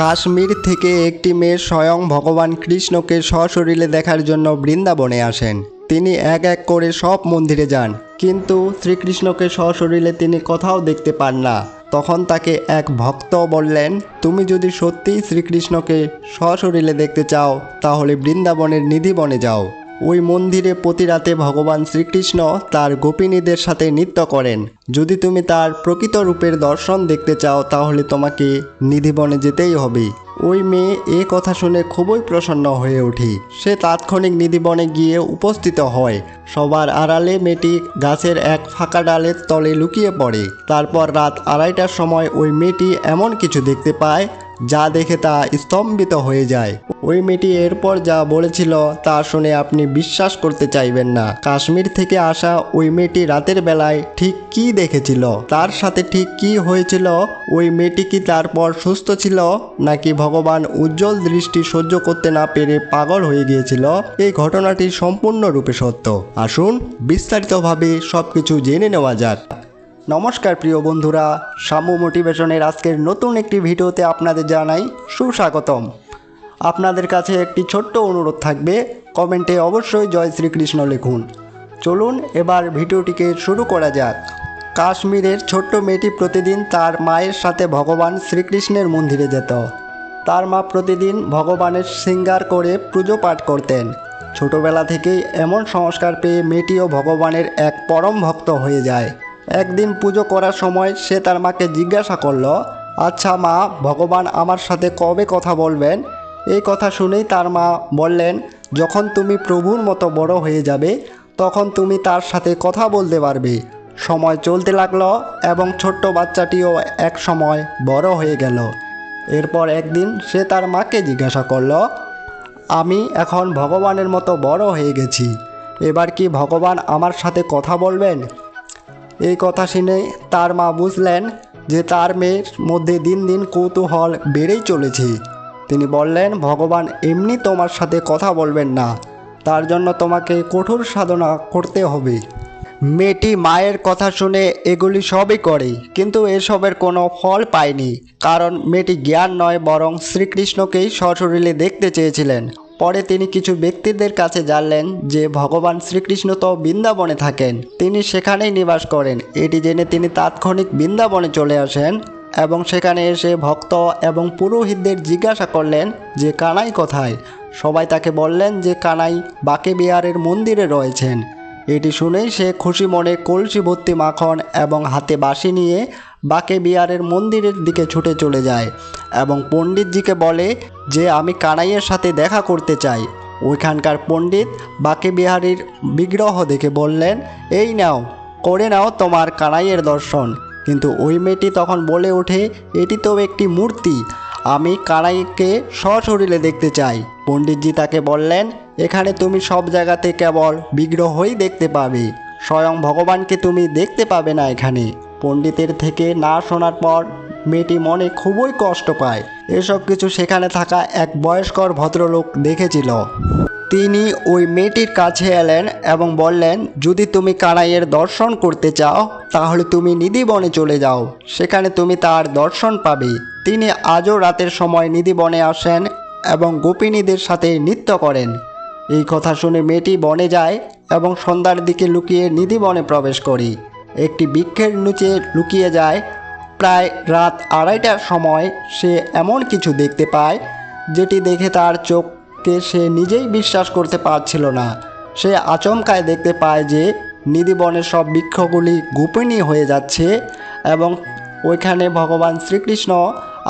কাশ্মীর থেকে একটি মেয়ে স্বয়ং ভগবান কৃষ্ণকে সশরীরে দেখার জন্য বৃন্দাবনে আসেন। তিনি এক এক করে সব মন্দিরে যান, কিন্তু শ্রীকৃষ্ণকে সশরীরে তিনি কোথাও দেখতে পান না। তখন তাকে এক ভক্ত বললেন, তুমি যদি সত্যিই শ্রীকৃষ্ণকে সশরীরে দেখতে চাও, তাহলে বৃন্দাবনের নিধিবনে যাও। ওই মন্দিরে প্রতি রাতে ভগবান শ্রীকৃষ্ণ তার গোপিনীদের সাথে নৃত্য করেন। যদি তুমি তার প্রকৃত রূপের দর্শন দেখতে চাও, তাহলে তোমাকে নিধিবনে যেতেই হবে। ওই মেয়ে এ কথা শুনে খুবই প্রসন্ন হয়ে ওঠে। সে তাৎক্ষণিক নিধিবনে গিয়ে উপস্থিত হয়। সবার আড়ালে মেয়েটি গাছের এক ফাঁকা ডালের তলে লুকিয়ে পড়ে। তারপর রাত আড়াইটার সময় ওই মেয়েটি এমন কিছু দেখতে পায় যা দেখে তা স্তম্ভিত হয়ে যায়। ওই মেয়েটি এরপর যা বলেছিল তা শুনে আপনি বিশ্বাস করতে চাইবেন না। কাশ্মীর থেকে আসা ওই মেয়েটি রাতের বেলায় ঠিক কি দেখেছিল? তার সাথে ঠিক কি হয়েছিল? ওই মেয়েটি কি তারপর সুস্থ ছিল? নাকি ভগবান উজ্জ্বল দৃষ্টি সহ্য করতে না পেরে পাগল হয়ে গিয়েছিল? এই ঘটনাটি সম্পূর্ণরূপে সত্য। আসুন বিস্তারিতভাবে সবকিছু জেনে নেওয়া যাক। নমস্কার প্রিয় বন্ধুরা সামু মোটিভেশনের আজকের নতুন একটি ভিডিওতে আপনাদের জানাই সুস্বাগতম। আপনাদের কাছে একটি ছোট্ট অনুরোধ থাকবে, কমেন্টে অবশ্যই জয় শ্রীকৃষ্ণ লিখুন। চলুন এবার ভিডিওটিকে শুরু করা যাক। কাশ্মীরের ছোট্ট মেয়েটি প্রতিদিন তার মায়ের সাথে ভগবান শ্রীকৃষ্ণের মন্দিরে যেত। তার মা প্রতিদিন ভগবানের শৃঙ্গার করে পুজো পাঠ করতেন। ছোটবেলা থেকেই এমন সংস্কার পেয়ে মেয়েটিও ভগবানের এক পরম ভক্ত হয়ে যায়। একদিন পুজো করার সময় সে তার মাকে জিজ্ঞাসা করল আচ্ছা মা, ভগবান আমার সাথে কবে কথা বলবেন? এই কথা শুনেই তার মা বললেন, যখন তুমি প্রভুর মতো বড় হয়ে যাবে, তখন তুমি তার সাথে কথা বলতে পারবে। সময় চলতে লাগল এবং ছোট্ট বাচ্চাটিও এক সময় বড় হয়ে গেল। এরপর একদিন সে তার মাকে জিজ্ঞাসা করল, আমি এখন ভগবানের মতো বড় হয়ে গেছি, এবার কি ভগবান আমার সাথে কথা বলবেন? এই কথা শুনে তার মা বুঝলেন যে তার মেয়ের মধ্যে দিন দিন কৌতূহল বেড়েই চলেছে। তিনি বললেন, ভগবান এমনি তোমার সাথে কথা বলবেন না। তার জন্য তোমাকে কঠোর সাধনা করতে হবে। মেয়েটি মায়ের কথা শুনে এগুলি সবই করে, কিন্তু এসবের কোনো ফল পায়নি। কারণ মেয়েটি জ্ঞান নয়, বরং শ্রীকৃষ্ণকেই সশরীরে দেখতে চেয়েছিলেন। পরে তিনি কিছু ব্যক্তিদের কাছে জানলেন যে ভগবান শ্রীকৃষ্ণ তো বৃন্দাবনে থাকেন। তিনি সেখানেই নিবাস করেন। এটি জেনে তিনি তাৎক্ষণিক বৃন্দাবনে চলে আসেন এবং সেখানে এসে ভক্ত এবং পুরোহিতদের জিজ্ঞাসা করলেন যে কানাই কোথায়? সবাই তাকে বললেন যে কানাই বাকে বিহারের মন্দিরে রয়েছেন। এটি শুনেই সে খুশি মনে কলসি ভর্তি মাখন এবং হাতে বাঁশি নিয়ে বাকে বিহারের মন্দিরের দিকে ছুটে চলে যায় এবং পণ্ডিতজিকে বলে যে, আমি কানাইয়ের সাথে দেখা করতে চাই। ওইখানকার পণ্ডিত বাকে বিহারীর বিগ্রহ দেখে বললেন, এই নাও, করে নাও তোমার কানাইয়ের দর্শন। কিন্তু ওই মেয়েটি তখন বলে ওঠে, এটি তো একটি মূর্তি, আমি কানাইকে সশরীরে দেখতে চাই। পণ্ডিতজি তাকে বললেন, এখানে তুমি সব জায়গাতে কেবল বিগ্রহই দেখতে পাবে, স্বয়ং ভগবানকে তুমি দেখতে পাবে না এখানে। পণ্ডিতের থেকে না শোনার পর মেয়েটি মনে খুবই কষ্ট পায়। এসব কিছু সেখানে থাকা এক বয়স্কর ভদ্রলোক দেখেছিল। তিনি ওই মেয়েটির কাছে এলেন এবং বললেন, যদি তুমি কানাইয়ের দর্শন করতে চাও, তাহলে তুমি নিধিবনে চলে যাও। সেখানে তুমি তার দর্শন পাবে। তিনি আজও রাতের সময় নিধিবনে আসেন এবং গোপিনীদের সাথে নৃত্য করেন। এই কথা শুনে মেয়েটি বনে যায় এবং সন্ধ্যার দিকে লুকিয়ে নিধিবনে প্রবেশ করি। একটি বৃক্ষের নিচে লুকিয়ে যায়। প্রায় রাত আড়াইটার সময় সে এমন কিছু দেখতে পায়, যেটি দেখে তার চোখকে সে নিজেই বিশ্বাস করতে পারছিল না। সে আচমকায় দেখতে পায় যে নিধিবনের সব বৃক্ষগুলি গোপনীয় হয়ে যাচ্ছে এবং ওইখানে ভগবান শ্রীকৃষ্ণ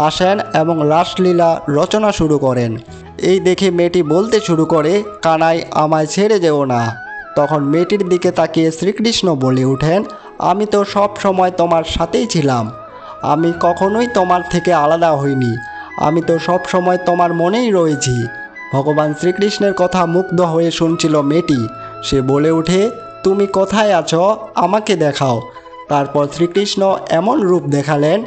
আসেন এবং রাসলীলা রচনা শুরু করেন। এই দেখে মেয়েটি বলতে শুরু করে, কানাই, আমায় ছেড়ে যেও না। তখন মেয়েটির দিকে তাকিয়ে শ্রীকৃষ্ণ বলে ওঠেন আমি তো সব সময় তোমার সাথেই ছিলাম। আমি কখনোই তোমার থেকে আলাদা হইনি। আমি তো সব সময় তোমার মনেই রয়েছি। ভগবান শ্রীকৃষ্ণের কথা মুগ্ধ হয়ে শুনছিল মেয়েটি। সে বলে ওঠে, তুমি কোথায় আছো? আমাকে দেখাও। তারপর শ্রীকৃষ্ণ এমন রূপ দেখালেন,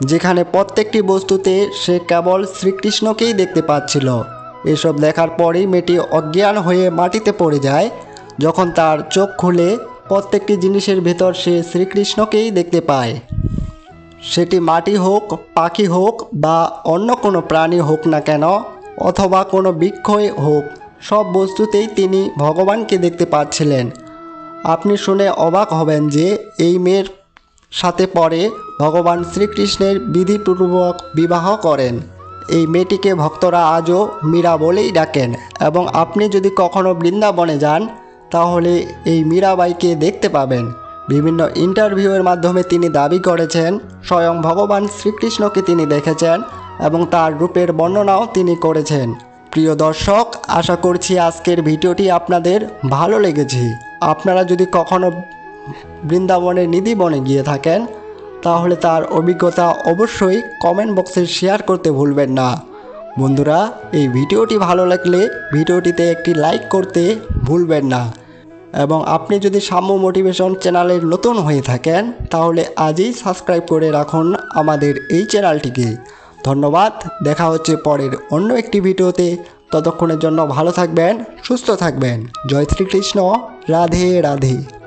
যেখানে প্রত্যেকটি বস্তুতে সে কেবল শ্রীকৃষ্ণকেই দেখতে পাচ্ছিল। এসব দেখার পরেই মেয়েটি অজ্ঞান হয়ে মাটিতে পড়ে যায়। যখন তার চোখ খুলে প্রত্যেকটি জিনিসের ভেতর সে শ্রীকৃষ্ণকেই দেখতে পায়। সেটি মাটি হোক, পাখি হোক বা অন্য কোনো প্রাণী হোক না কেন, অথবা কোনো বৃক্ষই হোক, সব বস্তুতেই তিনি ভগবানকে দেখতে পাচ্ছিলেন। আপনি শুনে অবাক হবেন যে এই মেয়ের সাথে পরে ভগবান শ্রীকৃষ্ণের বিধিপূর্বক বিবাহ করেন। এই মেয়েটিকে ভক্তরা আজও মীরা বলেই ডাকেন এবং আপনি যদি কখনো বৃন্দাবনে যান তাহলে এই মীরাবাইকে দেখতে পাবেন। বিভিন্ন ইন্টারভিউয়ের মাধ্যমে তিনি দাবি করেছেন, স্বয়ং ভগবান শ্রীকৃষ্ণকে তিনি দেখেছেন এবং তার রূপের বর্ণনাও তিনি করেছেন। প্রিয় দর্শক, আশা করছি আজকের ভিডিওটি আপনাদের ভালো লেগেছে। আপনারা যদি কখনো বৃন্দাবনের নিধিবনে গিয়ে থাকেন, তাহলে তার অভিজ্ঞতা অবশ্যই কমেন্ট বক্সে শেয়ার করতে ভুলবেন না। বন্ধুরা, এই ভিডিওটি ভালো লাগলে ভিডিওটিতে একটি লাইক করতে ভুলবেন না। এবং আপনি যদি সাম্য মোটিভেশন চ্যানেলের নতুন হয়ে থাকেন, তাহলে আজই সাবস্ক্রাইব করে রাখুন আমাদের এই চ্যানেলটিকে। ধন্যবাদ, দেখা হচ্ছে পরের অন্য একটি ভিডিওতে। ততক্ষণের জন্য ভালো থাকবেন, সুস্থ থাকবেন। জয় শ্রীকৃষ্ণ, রাধে রাধে।